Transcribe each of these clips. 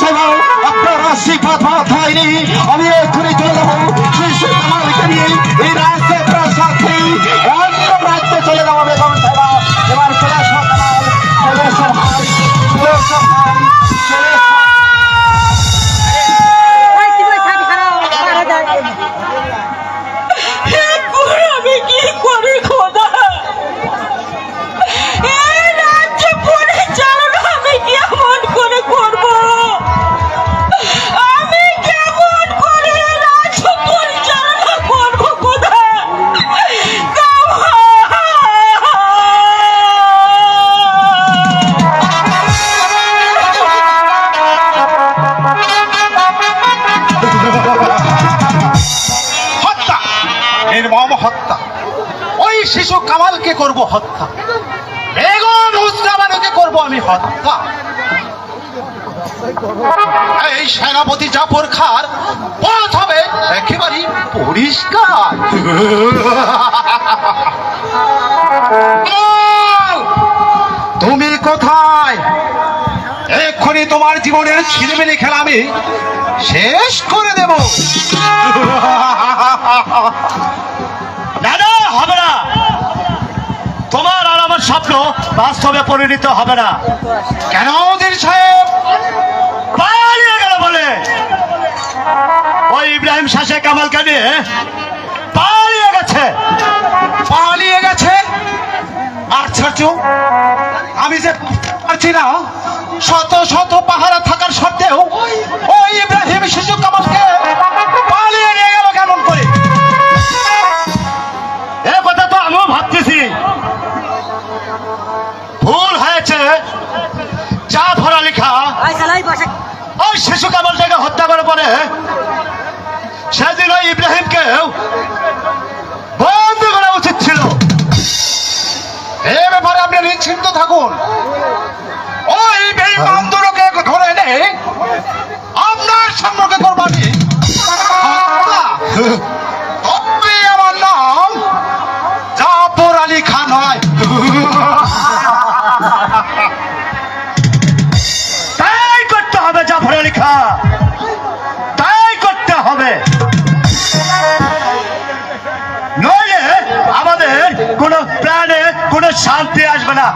সাহেব আপনার পাওয়া হয়নি আমি এক্ষুনি চলে যাব। নির্মম হত্যা। ওই শিশু কামালকে করব হত্যা। বেগম উসমানুকে করব আমি হত্যা। এই সেনাপতি জাফর খার পথ হবে একেবারে পরিষ্কার তুমি কোথায়? এক্ষুনি তোমার জীবনের ছিলেমিলি খেলা আমি শেষ করে দেব। দাদা হবে না। তোমার আর আমার স্বপ্ন বাস্তবে পরিণত হবে না। কেন উজির সাহেব? পালিয়ে গেল বলে। ওই ইব্রাহিম শাসে কামালকে নিয়ে পালিয়ে গেছে। পালিয়ে গেছে? আশ্চর্য। আমি যে পারছি না শত শত পাহারা লেখা। ওই শিশু কামালটাকে হত্যা করে পরে সেদিন ওই ইব্রাহিমকে বন্দি করা উচিত ছিল। এ ব্যাপারে আপনি নিশ্চিন্ত থাকুন। ওই বেঈমানগুলোকে ধরে এনে আপনার সম্মুখে করবানি কোন প্রাণে কোনো শান্তি আসবে না।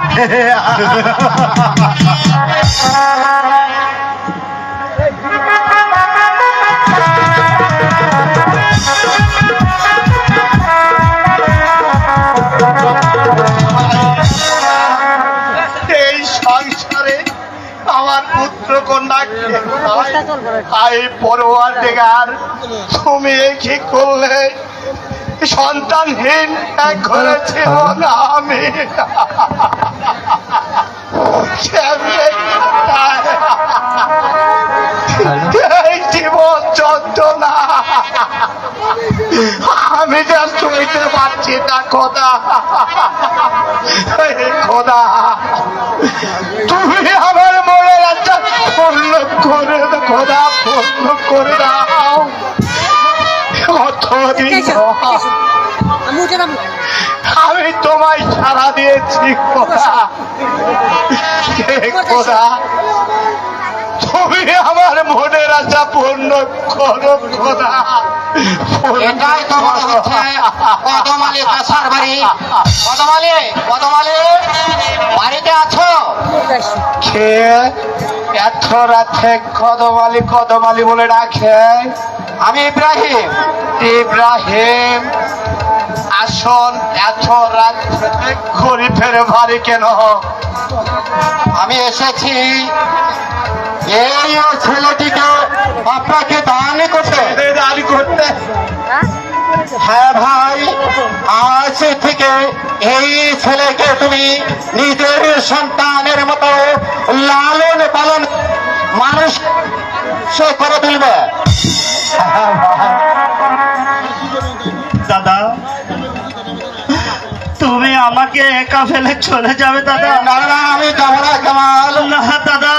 আমার পুত্র কন্যা অবস্থা আই পরোয়ার দেগার তুমি কি করলে? সন্তানহীন এক ঘরে ছিল না আমি। এই জীবন যন্ত্রণা। আমি যা সইতে পারছি না, খোদা। খোদা। তুমি আমার মনে একটা পূর্ণ করে খোদা পূর্ণ করে দাও। আমি তোমায় সারা দিয়েছি খোদা। হে খোদা। তুমি আমার মনের আশা পূর্ণ করো খোদা। পূর্ণ এটাই তো মনে হচ্ছে কদমালি কাছার বাড়ি। কদমালি কদমালি বাড়িতে আছো? কে এত বলে ডাকে। আমি ইব্রাহিম। ইব্রাহিম এত ভারী কেন? আমি এসেছি। এই ছেলেটিকে আপনাকে দান করতে। দান করতে হ্যাঁ ভাই, আজ থেকে এই ছেলেকে তুমি নিজের সন্তানের মতো লালন দাদা তুমি আমাকে একা ফেলে চলে যাবে দাদা? না না আমি যাব না দাদা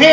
হে